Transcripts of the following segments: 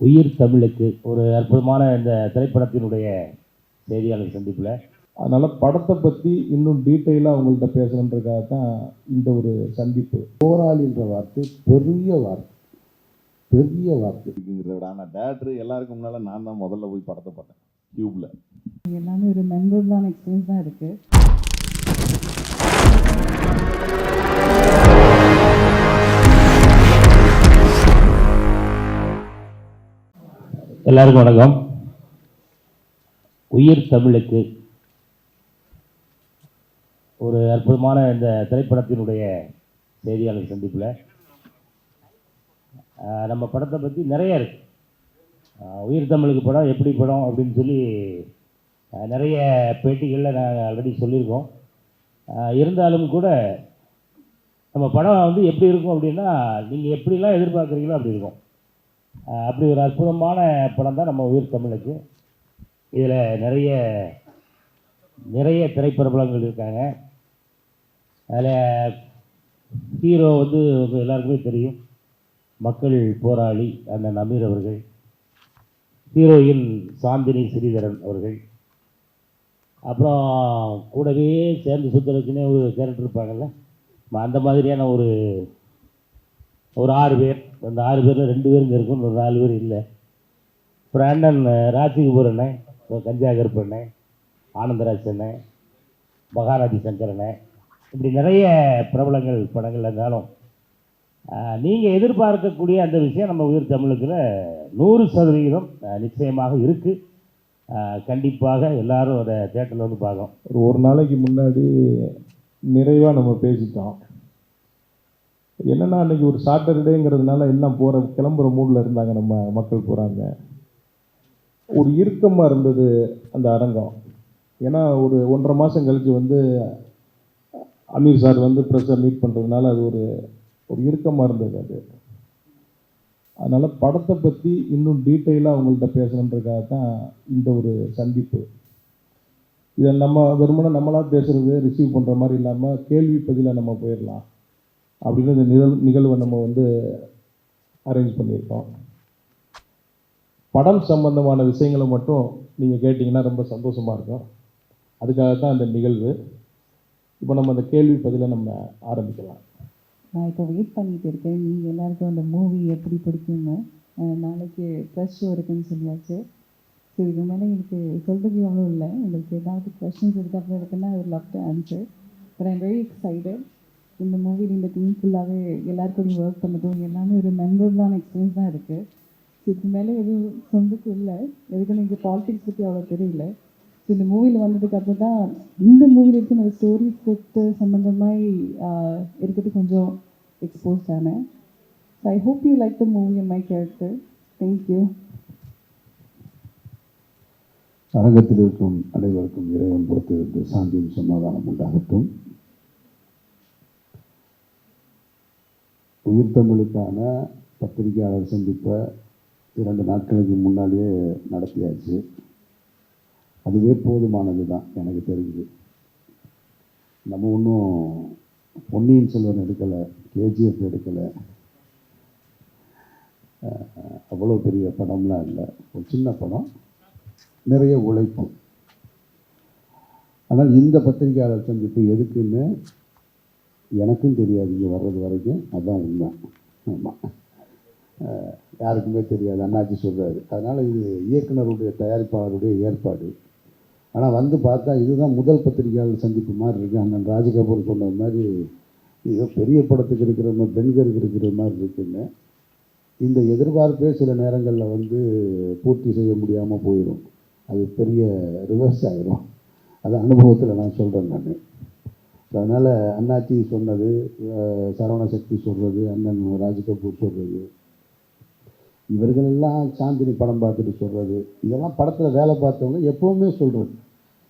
உயிர் தமிழுக்கு ஒரு அற்புதமான இந்த திரைப்படத்தினுடைய செய்தியாளர் சந்திப்பில். அதனால் படத்தை பற்றி இன்னும் டீட்டெயிலாக உங்கள்கிட்ட பேசணுன்றதுக்காக தான் இந்த ஒரு சந்திப்பு. போராளின்ற வார்த்தை பெரிய வார்த்தை. பெரிய வார்த்தை. இருக்குங்கிறத விட ஆனால் டேரக்டர் எல்லாருக்கும் முன்னால் நான் தான் முதல்ல போய் படத்தை பார்த்தேன். டியூப்பில் எல்லாமே ஒரு மெமரபிளான எக்ஸ்பீரியன்ஸ் தான் இருக்குது எல்லாருக்கும் வணக்கம். உயிர் தமிழுக்கு ஒரு அற்புதமான இந்த திரைப்படத்தினுடைய செய்தியாளர் சந்திப்பில் நம்ம படத்தை பற்றி நிறைய இருக்கு. உயிர் தமிழுக்கு படம் எப்படி படம் அப்படின்னு சொல்லி நிறைய பேட்டிகளில் நாங்கள் ஆல்ரெடி சொல்லியிருக்கோம். இருந்தாலும் கூட நம்ம படம் வந்து எப்படி இருக்கும் அப்படின்னா நீங்கள் எப்படிலாம் எதிர்பார்க்குறீங்களோ அப்படி இருக்கும். அப்படி ஒரு அற்புதமான படம் தான் நம்ம உயிர் தமிழுக்கு. இதில் நிறைய நிறைய திரைப்பிரபலங்கள் இருக்காங்க. அதில் ஹீரோ வந்து உங்க எல்லாருக்குமே தெரியும். மக்கள் போராளி அந்த நமீர் அவர்கள். ஹீரோயின் சாந்தினி ஸ்ரீதரன் அவர்கள். அப்புறம் கூடவே சேர்ந்து சுற்றுறதுக்குன்னே ஒரு கேரக்டர் இருப்பாங்கல்ல. அந்த மாதிரியான ஒரு ஒரு ஆறு பேர். அந்த ஆறு பேரில் ரெண்டு பேருங்க இருக்கும் ஒரு நாலு பேர் இல்லை. அப்புறம் அண்ணன் ராஜிகபூர் அண்ணன் அப்புறம் கஞ்சா கருப்பு அண்ணன் ஆனந்தராஜ் அண்ணன் மகாராஜி சங்கர் அண்ணன். இப்படி நிறைய பிரபலங்கள் படங்கள் இருந்தாலும் நீங்கள் எதிர்பார்க்கக்கூடிய அந்த விஷயம் நம்ம உயிர் தமிழுக்கில் நூறு சதவிகிதம் நிச்சயமாக இருக்குது கண்டிப்பாக எல்லாரும் அதை தேட்டரில் வந்து பார்க்கணும். ஒரு ஒரு நாளைக்கு முன்னாடி நிறைவாக நம்ம பேசிட்டோம். என்னென்னா அன்றைக்கி ஒரு சாட்டர்டேங்கிறதுனால எல்லாம் போகிற கிளம்புற மூடில் இருந்தாங்க நம்ம மக்கள் போகிறாங்க ஒரு இறுக்கமாக இருந்தது அந்த அரங்கம். ஏன்னா ஒரு ஒன்றரை மாதம் கழித்து வந்து அமீர் சார் வந்து ப்ரெஸ்ஸை மீட் பண்ணுறதுனால அது ஒரு ஒரு இறுக்கமாக இருந்தது அது. அதனால் படத்தை பற்றி இன்னும் டீட்டெயிலாக அவங்கள்ட்ட பேசணுன்றக்காக தான் இந்த ஒரு சந்திப்பு. இதை நம்ம வெறுமனே நம்மளாக பேசுகிறது ரிசீவ் பண்ணுற மாதிரி இல்லாமல் கேள்வி பதிலாக நம்ம போயிடலாம். அப்படின்னு இந்த நிகழ் நிகழ்வை நம்ம வந்து அரேஞ்ச் பண்ணியிருக்கோம். படம் சம்பந்தமான விஷயங்களை மட்டும் நீங்கள் கேட்டிங்கன்னா ரொம்ப சந்தோஷமாக இருக்கும். அதுக்காக தான் அந்த நிகழ்வு. இப்போ நம்ம அந்த கேள்வி பதிலை நம்ம ஆரம்பிக்கலாம். நான் இப்போ வெயிட் பண்ணிட்டு இருக்கேன். நீங்கள் எல்லாருக்கும் அந்த மூவி எப்படி பிடிக்குங்க நாளைக்கு ப்ரெஷ் ஷோ இருக்குன்னு சொல்லியாச்சு. ஸோ இதுக்கு மேலே எனக்கு சொல்கிறதுக்கு ஒன்றும் இல்லை. உங்களுக்கு ஏதாவது கொஷின்ஸ் இதுக்கப்புறம் இருக்குன்னா I love to answer but I'm very excited இந்த மூவியில் இந்த டீம் ஃபுல்லாகவே எல்லாருக்கும் ஒர்க் பண்ணதும் எல்லாமே ஒரு மெமரபிளான எக்ஸ்பீரியன்ஸ் தான் இருக்குது ஸோ இதுக்கு மேலே எதுவும் சொந்தக்கு இல்லை. எதுக்கு எனக்கு பாலிடிக்ஸ் பற்றி அவ்வளோ தெரியல. ஸோ இந்த மூவியில் வந்ததுக்கு அப்புறம் தான் இந்த மூவியில் இருக்க அந்த ஸ்டோரி ஸ்கிரிப்ட் சம்மந்தமாக இருக்கிறது கொஞ்சம் எக்ஸ்போஸ்ட் ஆனேன். So I hope you like the movie and my character thank you அரங்கத்தில் இருக்கும் அனைவருக்கும் இறைவன் பொறுத்திருந்து சாந்தியும் சமாதானம் உண்டாகட்டும். உயிர் தமிழுக்கான பத்திரிகையாளர் சந்திப்பை இரண்டு நாட்களுக்கு முன்னாடியே நடத்தியாச்சு. அதுவே போதுமானது தான் எனக்கு தெரிஞ்சு. நம்ம ஒன்றும் பொன்னியின் செல்வன் எடுக்கலை கேஜிஎஃப் எடுக்கலை. அவ்வளோ பெரிய படம்லாம் இல்லை. ஒரு சின்ன படம் நிறைய உழைப்பு. ஆனால் இந்த பத்திரிகையாளர் சந்திப்பு எதுக்குன்னு எனக்கும் தெரியாது இங்கே வர்றது வரைக்கும். அதுதான் உண்மை. ஆமாம் யாருக்குமே தெரியாது. அண்ணாச்சி சொல்கிறாரு அதனால் இது இயக்குனருடைய தயாரிப்பாளருடைய ஏற்பாடு. ஆனால் வந்து பார்த்தா இதுதான் முதல் பத்திரிகையாளர் சந்திப்பு மாதிரி இருக்குது அண்ணன் ராஜகபூர் சொன்னது மாதிரி ஏதோ பெரிய படத்துக்கு இருக்கிற மாதிரி பெண்களுக்கு இருக்கிற மாதிரி இருக்குன்னு. இந்த எதிர்பார்ப்பே சில நேரங்களில் வந்து பூர்த்தி செய்ய முடியாமல் போயிடும் அது பெரிய ரிவர்ஸ் ஆயிரும். அது அனுபவத்தில் நான் சொல்கிறேன் நான். அதனால் அண்ணாச்சி சொன்னது சரவண சக்தி சொல்கிறது அண்ணன் ராஜ்கபூர் சொல்கிறது இவர்களெல்லாம் சாந்தினி படம் பார்த்துட்டு சொல்கிறது இதெல்லாம் படத்தில் வேலை பார்த்தவங்க எப்போவுமே சொல்கிறது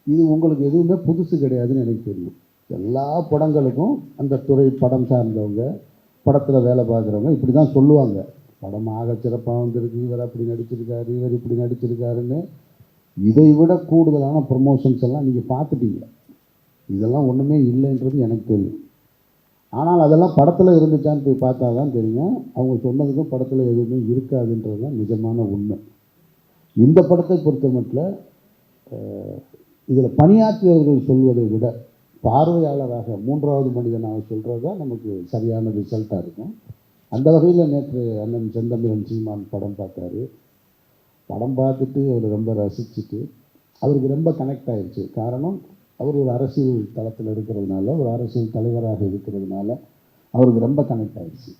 இது உங்களுக்கு எதுவுமே புதுசு கிடையாதுன்னு எனக்கு தெரியும். எல்லா படங்களுக்கும் அந்த துறை படம் சார்ந்தவங்க படத்தில் வேலை பார்க்குறவங்க இப்படி தான் சொல்லுவாங்க. படம் ஆக சிறப்பாக வந்திருக்கு இவர் அப்படி நடிச்சிருக்காரு இவர் இப்படி நடிச்சிருக்காருன்னு. இதை விட கூடுதலான ப்ரொமோஷன்ஸ் எல்லாம் நீங்கள் பார்த்துட்டீங்க. இதெல்லாம் ஒன்றுமே இல்லைன்றது எனக்கு தெரியும். ஆனால் அதெல்லாம் படத்தில் இருந்துச்சான்னு போய் பார்த்தா தான் தெரியும். அவங்க சொன்னதுக்கும் படத்தில் எதுவுமே இருக்காதுன்றது தான் நிஜமான உண்மை. இந்த படத்தை பொறுத்த மட்டும் இதில் பணியாற்றியவர்கள் சொல்வதை விட பார்வையாளராக மூன்றாவது மனிதனாக சொல்கிறது தான் நமக்கு சரியான ரிசல்ட்டாக இருக்கும். அந்த வகையில் நேற்று அண்ணன் செந்தமிழன் சீமான் படம் பார்த்தாரு. படம் பார்த்துட்டு அவர் ரொம்ப ரசிச்சுட்டு அவருக்கு ரொம்ப கனெக்ட் ஆயிடுச்சு காரணம் அவர் ஒரு அரசியல் தளத்தில் இருக்கிறதுனால ஒரு அரசியல் தலைவராக இருக்கிறதுனால அவருக்கு ரொம்ப கனெக்ட் ஆகிடுச்சு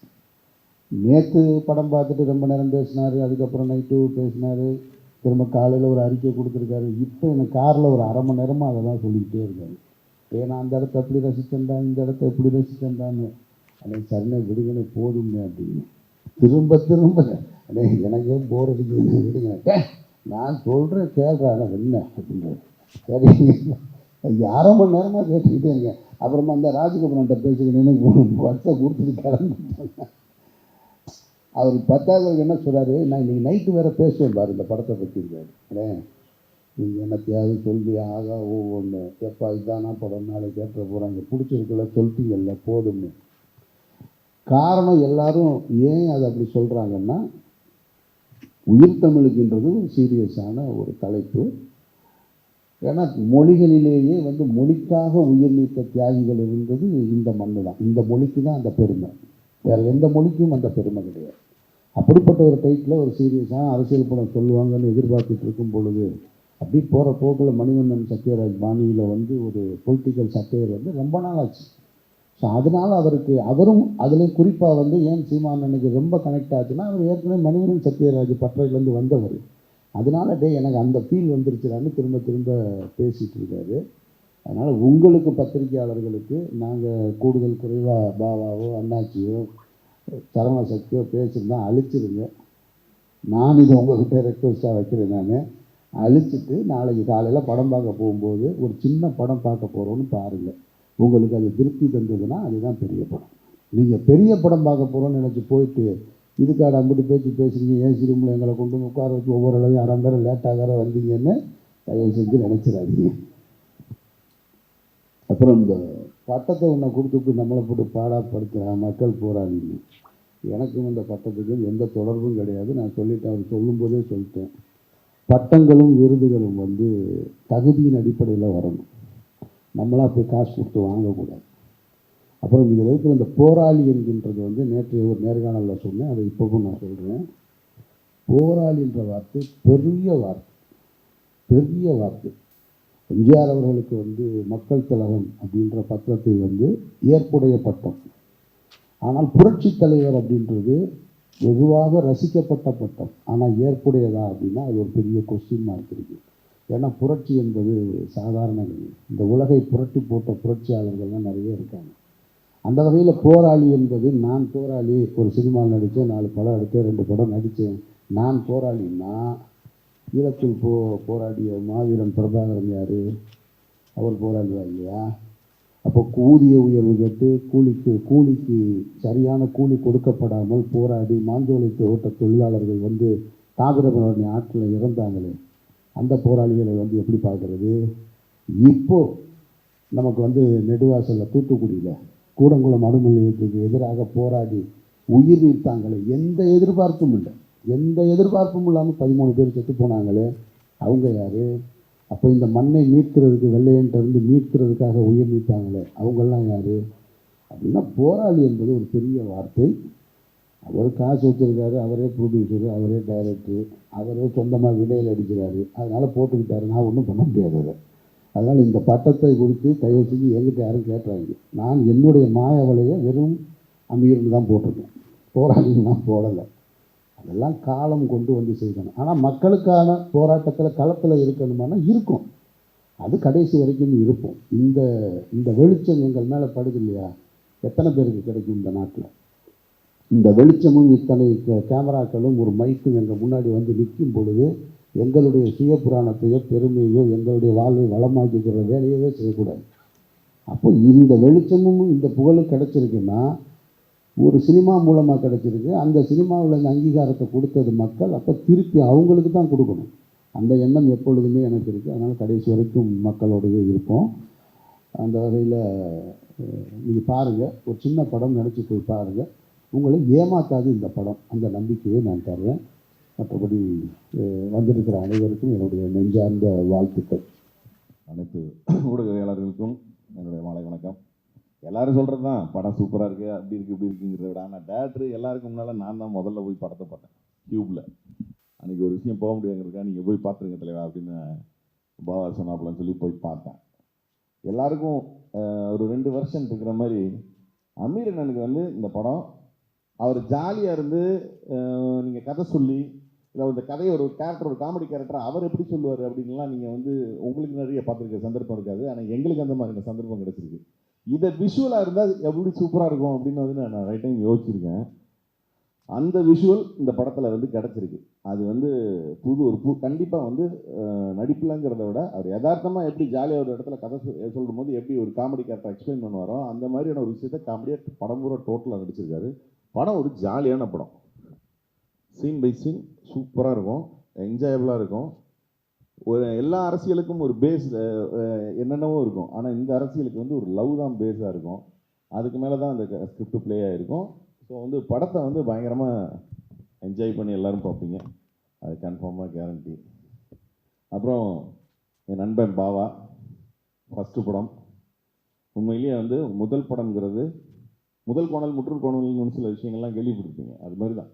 நேற்று படம் பார்த்துட்டு ரொம்ப நேரம் பேசினார் அதுக்கப்புறம் நைட்டு பேசினார் திரும்ப காலையில் ஒரு அறிக்கை கொடுத்துருக்காரு. இப்போ எனக்கு காரில் ஒரு அரை மணி நேரமாக அதை தான் சொல்லிக்கிட்டே இருக்காரு. ஏ நான் அந்த இடத்த எப்படி ரசிச்சேன்டா இந்த இடத்த எப்படி ரசித்தேன்டான்னு அன்னைக்கு சரணை விடுங்கன்னு போதுமே அப்படின்னு. திரும்ப திரும்ப அண்ணே எனக்கே போர் அடிக்கணும் விடுங்க நான் சொல்கிறேன் கேள்றேன் என்ன அப்படின்றாரு. சரி. அரை மணி நேரமாக கேட்டுக்கிட்டே இருக்கேன் அப்புறமா அந்த ராஜகபுரன்ட்ட பேசிக்கிட்டேன்னு வருஷத்தை கொடுத்துட்டு கிளம்பிட்டேன் அவர் பத்தாவது என்ன சொல்கிறாரு நான் இன்றைக்கி நைட்டு வேறு பேசுவேன் பாரு இந்த படத்தை பற்றி இருக்காரு அண்ணே நீங்கள் என்னத்தையாவது சொல்லி ஆகா ஒவ்வொன்று எப்போ இதுதானா இதானா படம்? நாளைக்கு கேட்ட போகிறாங்க பிடிச்சிருக்குல்ல சொல்லிட்டீங்கல்ல போதும்னு. காரணம் எல்லாரும் ஏன் அதை அப்படி சொல்கிறாங்கன்னா உயிர் தமிழுக்குன்றது ஒரு சீரியஸான ஒரு தலைப்பு. ஏன்னா மொழிகளிலேயே வந்து மொழிக்காக உயிர் நீத்த தியாகிகள் இருந்தது இந்த மண்ணு தான் இந்த மொழிக்கு தான் அந்த பெருமை. வேறு எந்த மொழிக்கும் அந்த பெருமை கிடையாது. அப்படிப்பட்ட ஒரு டைட்டில் ஒரு சீரியஸான அரசியல் படம் சொல்லுவாங்கன்னு எதிர்பார்த்துட்டு இருக்கும் பொழுது அப்படி போகிற போக்கில் மணிவண்ணன் சத்யராஜ் பாணியில் வந்து ஒரு பொலிட்டிக்கல் சட்டையர் வந்து ரொம்ப நாள் ஆச்சு ஸோ அதனால் அவருக்கு அவரும் அதில் குறிப்பாக வந்து ஏன் சீமானனுக்கு ரொம்ப கனெக்ட் ஆச்சுன்னா அவர் ஏற்கனவே மணிவண்ணன் சத்யராஜ் பற்றையிலேருந்து வந்தவர். அதனால டே எனக்கு அந்த ஃபீல் வந்துருச்சுடான்னு திரும்ப திரும்ப பேசிகிட்டு இருக்காரு. அதனால் உங்களுக்கு பத்திரிகையாளர்களுக்கு நாங்கள் கூடுதல் குறைவாக பாபாவோ அண்ணாச்சியோ சரவண சக்தியோ பேசியிருந்தா அழிச்சிருங்க. நான் இதை உங்கள்கிட்ட ரெக்வஸ்ட்டாக வைக்கிறேன் நான். அழிச்சிட்டு நாளைக்கு காலையில் படம் பார்க்க போகும்போது ஒரு சின்ன படம் பார்க்க போகிறோன்னு பாருங்கள் உங்களுக்கு அது திருப்தி தந்ததுன்னா அதுதான் பெரிய படம். நீங்கள் பெரிய படம் பார்க்க போகிறோன்னு நினச்சி போயிட்டு இதுக்காட அம்பிட்டு பேச்சு பேசுகிறீங்க ஏசி ரூமில் எங்களை கொண்டு வந்து உட்கார வச்சு ஒவ்வொரு அளவையும் அரை மணி நேரம் லேட்டாக வேறு வந்தீங்கன்னு தயவு செஞ்சு நினச்சிடாதீங்க. அப்புறம் இந்த பட்டத்தை ஒன்றை கொடுத்துட்டு நம்மளை போட்டு பாடாப்படுத்துகிறான் மக்கள் போராடிங்க எனக்கும் இந்த பட்டத்துக்கும் எந்த தொடர்பும் கிடையாது. நான் சொல்லிட்டேன் அவர் சொல்லும்போதே சொல்லிட்டேன். பட்டங்களும் விருதுகளும் வந்து தகுதியின் அடிப்படையில் வரணும். நம்மளாக போய் காசு கொடுத்து வாங்கக்கூடாது. அப்புறம் இதில் இருக்கிற இந்த போராளி என்கின்றது வந்து நேற்று ஒரு நேர்காணலில் சொன்னேன் அதை இப்போவும் நான் சொல்கிறேன் போராளின்ற வார்த்தை பெரிய வார்த்தை பெரிய வார்த்தை. எம்ஜிஆர் அவர்களுக்கு வந்து மக்கள் திலகம் அப்படின்ற பத்திரத்தை வந்து ஏற்புடைய பட்டம். ஆனால் புரட்சி தலைவர் அப்படின்றது வெகுவாக ரசிக்கப்பட்ட பட்டம். ஆனால் ஏற்புடையதா அப்படின்னா அது ஒரு பெரிய கொஸ்டின் மார்க் இருக்குது ஏன்னா புரட்சி என்பது சாதாரண இந்த உலகை புரட்டி போட்ட புரட்சியாளர்கள்லாம் நிறைய இருக்காங்க. அந்த வகையில் போராளி என்பது நான் போராளி. ஒரு சினிமாவில் நடித்தேன் நாலு படம் எடுத்தேன் ரெண்டு படம் நடித்தேன் நான் போராளின்னா ஈழத்தில் போ போராடிய மாவீரன் பிரபாகரன் யார்? அவர் போராளியா இல்லையா? அப்போ ஊதிய உயர்வு கேட்டு கூலிக்கு கூலிக்கு சரியான கூலி கொடுக்கப்படாமல் போராடி மாஞ்சோலை ஓட்ட தொழிலாளர்கள் வந்து தாமிரபரணி ஆற்றில் இறந்தாங்களே அந்த போராளிகளை வந்து எப்படி பார்க்குறது? இப்போது நமக்கு வந்து நெடுவாசலில் தூத்துக்குடியில் கூடங்குளம் அணு எதிராக போராடி உயிர் நீத்தாங்களே எந்த எதிர்பார்ப்பும் இல்லை. எந்த எதிர்பார்ப்பும் இல்லாமல் பதிமூணு பேர் செத்து போனாங்களே அவங்க யார்? அப்போ இந்த மண்ணை மீட்கிறதுக்கு வெள்ளையன்ட்ட மீட்கிறதுக்காக உயிர் நீத்தாங்களே அவங்கெல்லாம் யார்? அப்படின்னா போராளி என்பது ஒரு பெரிய வார்த்தை. அவர் காசு வச்சுருக்காரு அவரே ப்ரொடியூசரு அவரே டைரக்டரு அவரே சொந்தமாக விடையில் அடிக்கிறாரு. அதனால் போட்டுக்கிட்டாரு. நான் ஒன்றும் பண்ண முடியாது அதை. அதனால் இந்த பட்டத்தை கொடுத்து தயவு செஞ்சு எங்கிட்ட யாரும் கேட்டாங்க நான் என்னுடைய மாயவலையை வெறும் அமீர்னு தான் போட்டிருக்கேன். போராளின்னு நான் போடலை. அதெல்லாம் காலம் கொண்டு வந்து செய்யணும். ஆனால் மக்களுக்கான போராட்டத்தில் களத்தில் இருக்கணுமானா இருக்கும். அது கடைசி வரைக்கும் இருப்போம் இந்த இந்த வெளிச்சம் எங்கள் மேலே படுது இல்லையா? எத்தனை பேருக்கு கிடைக்கும் இந்த நாட்டில்? இந்த வெளிச்சமும் இத்தனை கேமராக்களும் ஒரு மைக்கும் எங்கள் முன்னாடி வந்து நிற்கும் பொழுது எங்களுடைய சுய புராணத்தையோ பெருமையோ எங்களுடைய வாழ்வை வளமாக்கிக்கிற வேலையவே செய்யக்கூடாது. அப்போ இந்த வெளிச்சமும் இந்த புகழும் கிடச்சிருக்குன்னா ஒரு சினிமா மூலமாக கிடச்சிருக்கு. அந்த சினிமாவில் இந்த அங்கீகாரத்தை கொடுத்தது மக்கள் அப்போ திருப்பி அவங்களுக்கு தான் கொடுக்கணும். அந்த எண்ணம் எப்பொழுதுமே எனக்கு இருக்குது அதனால் கடைசி வரைக்கும் மக்களோடவே இருப்போம். அந்த வகையில் நீங்கள் பாருங்கள் ஒரு சின்ன படம் நினச்சி போய் பாருங்கள் உங்களை ஏமாத்தாது இந்த படம். அந்த நம்பிக்கையை நான் தர்றேன். மற்றபடி வந்திருக்கிற அனைவருக்கும் என்னுடைய நெஞ்சார்ந்த வாழ்த்துக்கள். அனைத்து ஊடகவியலாளர்களுக்கும் என்னுடைய மாலை வணக்கம். எல்லாரும் சொல்கிறது தான் படம் சூப்பராக இருக்குது அப்படி இருக்குது இப்படி இருக்குங்கிறத விட ஆனால் டேரக்டர் எல்லாருக்கும் முன்னால் நான் தான் முதல்ல போய் படத்தை பார்த்தேன் டியூப்பில் அன்றைக்கி ஒரு விஷயம் போக முடியாங்கிறதுக்கா நீங்கள் போய் பார்த்துருங்க தலைவா அப்படின்னு பாபா சொன்னாப்புலன்னு சொல்லி போய் பார்த்தேன். எல்லாருக்கும் ஒரு ரெண்டு வருஷம் இருக்கிற மாதிரி அமீர் அண்ணனுக்கு வந்து இந்த படம் அவர் ஜாலியாக இருந்து நீங்கள் கதை சொல்லி இல்லை இந்த கதையை ஒரு கேரக்டர் ஒரு காமெடி கேரக்டர் அவர் எப்படி சொல்லுவார் அப்படின்லாம் நீங்கள் வந்து உங்களுக்கு நிறைய பார்த்துருக்க சந்தர்ப்பம் இருக்காது. ஆனால் எங்களுக்கு அந்த மாதிரி சந்தர்ப்பம் கிடைச்சிருக்கு. இதை விஷுவலாக இருந்தால் எப்படி சூப்பராக இருக்கும் அப்படின்னு வந்து நான் ரைட் டைம் யோசிச்சிருக்கேன். அந்த விஷுவல் இந்த படத்தில் வந்து கிடச்சிருக்கு. அது வந்து புது ஒரு பு கண்டிப்பாக வந்து அஹ், நடிப்புலங்கிறத விட அவர் யதார்த்தமாக எப்படி ஜாலியாக ஒரு இடத்துல கதை சொல் சொல்லும் போது எப்படி ஒரு காமெடி கேரக்டர் எக்ஸ்பிளைன் பண்ணுவாரோ அந்த மாதிரியான ஒரு விஷயத்த காமெடியாக படம் பூரா டோட்டலாக நடிச்சிருக்காரு. படம் ஒரு ஜாலியான படம். சீன் பை சீன் சூப்பராக இருக்கும். என்ஜாயபுளாக இருக்கும். ஒரு எல்லா அரசியலுக்கும் ஒரு பேஸ் என்னென்னவோ இருக்கும். ஆனால் இந்த அரசியலுக்கு வந்து ஒரு லவ் தான் பேஸாக இருக்கும். அதுக்கு மேலே தான் அந்த ஸ்கிரிப்ட் ப்ளே ஆகிருக்கும் ஸோ வந்து படத்தை வந்து பயங்கரமாக என்ஜாய் பண்ணி எல்லோரும் பார்ப்பீங்க. அது கன்ஃபார்மாக கேரண்டி அப்புறம் என் நண்பன் பாவா ஃபஸ்ட்டு படம். உண்மையிலேயே வந்து முதல் படம்ங்கிறது முதல் கோணல் முற்றுல் கோணல்னு சில விஷயங்கள்லாம் கேள்விப்பட்டிருப்பீங்க. அது மாதிரி தான்.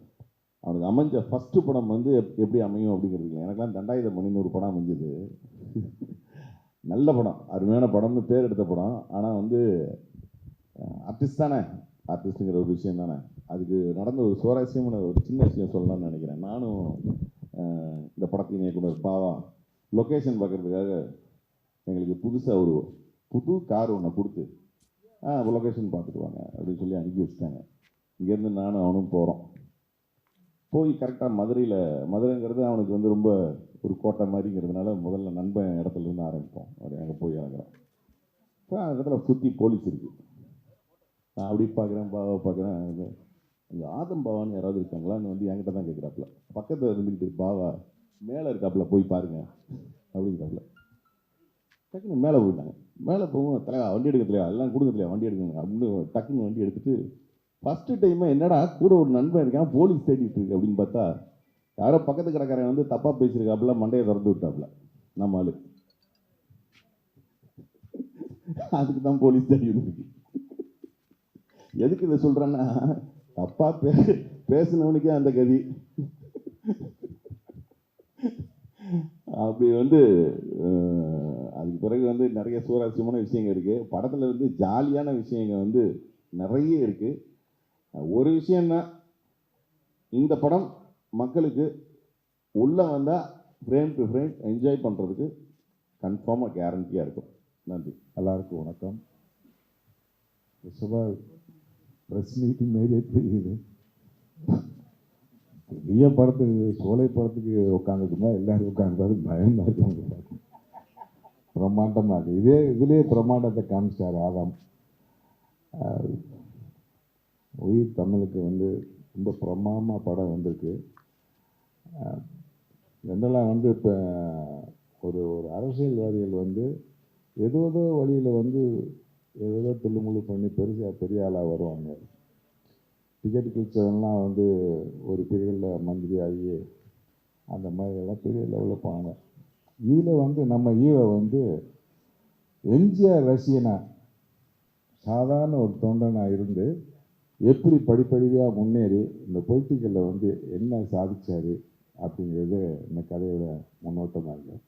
அவனுக்கு அமைஞ்ச ஃபஸ்ட்டு படம் வந்து எப் எப்படி அமையும் அப்படிங்கிறது இல்லை. எனக்கெல்லாம் தண்டாயுத மணின்னு ஒரு படம் அமைஞ்சது. நல்ல படம். அருமையான படம்னு பேர் எடுத்த படம். ஆனால் வந்து ஆர்டிஸ்ட் தானே. ஆர்டிஸ்ட்டுங்கிற ஒரு விஷயம் தானே. அதுக்கு நடந்த ஒரு சுவாரஸ்யமான ஒரு சின்ன விஷயம் சொல்லலாம்னு நினைக்கிறேன். நானும் இந்த படத்தின் இயக்குனர் பாவா லொக்கேஷன் பார்க்கறதுக்காக எங்களுக்கு புதுசாக ஒரு புது கார் ஒன்று கொடுத்து ஆ லொக்கேஷன் பார்த்துட்டு வாங்க அப்படின்னு சொல்லி அனுப்பி வச்சுட்டாங்க. இங்கேருந்து நானும் அவனும் போகிறோம் போய் கரெக்டாக மதுரையில் மதுரைங்கிறது அவனுக்கு வந்து ரொம்ப ஒரு கோட்டை மாதிரிங்கிறதுனால முதல்ல நண்பன் இடத்துல இருந்து ஆரம்பிப்போம். அப்படி அங்கே போய் இறங்குறோம் இப்போ அந்த இடத்துல சுற்றி போலீஸ் இருக்குது நான் அப்படி பார்க்குறேன் பாவா பார்க்குறேன் இந்த ஆதம் பாவான்னு யாராவது இருக்காங்களான்னு வந்து என்கிட்ட தான் கேட்குறாப்புல பக்கத்தில் இருந்துக்கிட்டு பாவா மேலே இருக்காப்புல போய் பாருங்க அப்படிங்கிறாப்புல. டக்குன்னு மேலே போயிட்டாங்க. மேலே போகும் தலைவா வண்டி எடுக்க எல்லாம் கொடுங்க வண்டி எடுக்கணும் அப்படின்னு டக்குன்னு வண்டி எடுத்துகிட்டு ஃபஸ்ட்டு டைம் என்னடா கூட ஒரு நண்பன் இருக்கான் போலீஸ் தேடிட்டு இருக்கு அப்படின்னு பார்த்தா யாரோ பக்கத்து கடைக்காரன் வந்து தப்பாக பேசியிருக்காப்புல மண்டையை திறந்து விட்டாப்புல நம்ம ஆளு. அதுக்கு தான் போலீஸ் தேடி இருக்கு. எதுக்கு இதை சொல்கிறேன்னா தப்பாக பே பேசினவனுக்கே அந்த கதி. அப்படி வந்து அதுக்கு பிறகு வந்து நிறைய சுவாரஸ்யமான விஷயங்கள் இருக்குது படத்தில் வந்து ஜாலியான விஷயங்கள் வந்து நிறைய இருக்குது ஒரு விஷயம்னா இந்த படம் மக்களுக்கு உள்ளே வந்தால் ஃப்ரேம் டு ஃப்ரேம் என்ஜாய் பண்ணுறதுக்கு கன்ஃபார்மாக கேரண்டியாக இருக்கும். நன்றி. எல்லாருக்கும் வணக்கம். சுபா ப்ரெஸ் மீட்டிங் மாரியே தெரியுது. பெரிய படத்துக்கு சோலை படத்துக்கு உட்காந்துக்குமா எல்லாரும் உட்காந்து பயமாக இருக்கு அவங்க பிரம்மாண்டமாக இதே இதுலேயே பிரம்மாண்டத்தை காமிச்சார் ஆதாம். உயிர் தமிழுக்கு வந்து ரொம்ப பிரமாதமாக படம் வந்திருக்கு. ஜென்ரலாக வந்து இப்போ ஒரு ஒரு அரசியல்வாதிகள் வந்து ஏதோ ஏதோ வழியில் வந்து ஏதோ துள்ளுமுள்ளு பண்ணி பெருசாக பெரிய ஆளாக வருவாங்க. டிக்கெட் கிழிச்சவெல்லாம் வந்து ஒரு பீரியடில் மந்திரி ஆகி அந்த மாதிரி எல்லாம் பெரிய லெவலில் போனாங்க இதில் வந்து நம்ம ஈவை வந்து எம்ஜிஆர் ரசிகனா சாதாரண ஒரு தொண்டனாக இருந்து எப்படி படிப்படியாக முன்னேறி இந்த பொலிட்டிக்கலில் வந்து என்ன சாதித்தார் அப்படிங்கிறது இந்த கதையோட முன்னோட்டமாக இருக்குது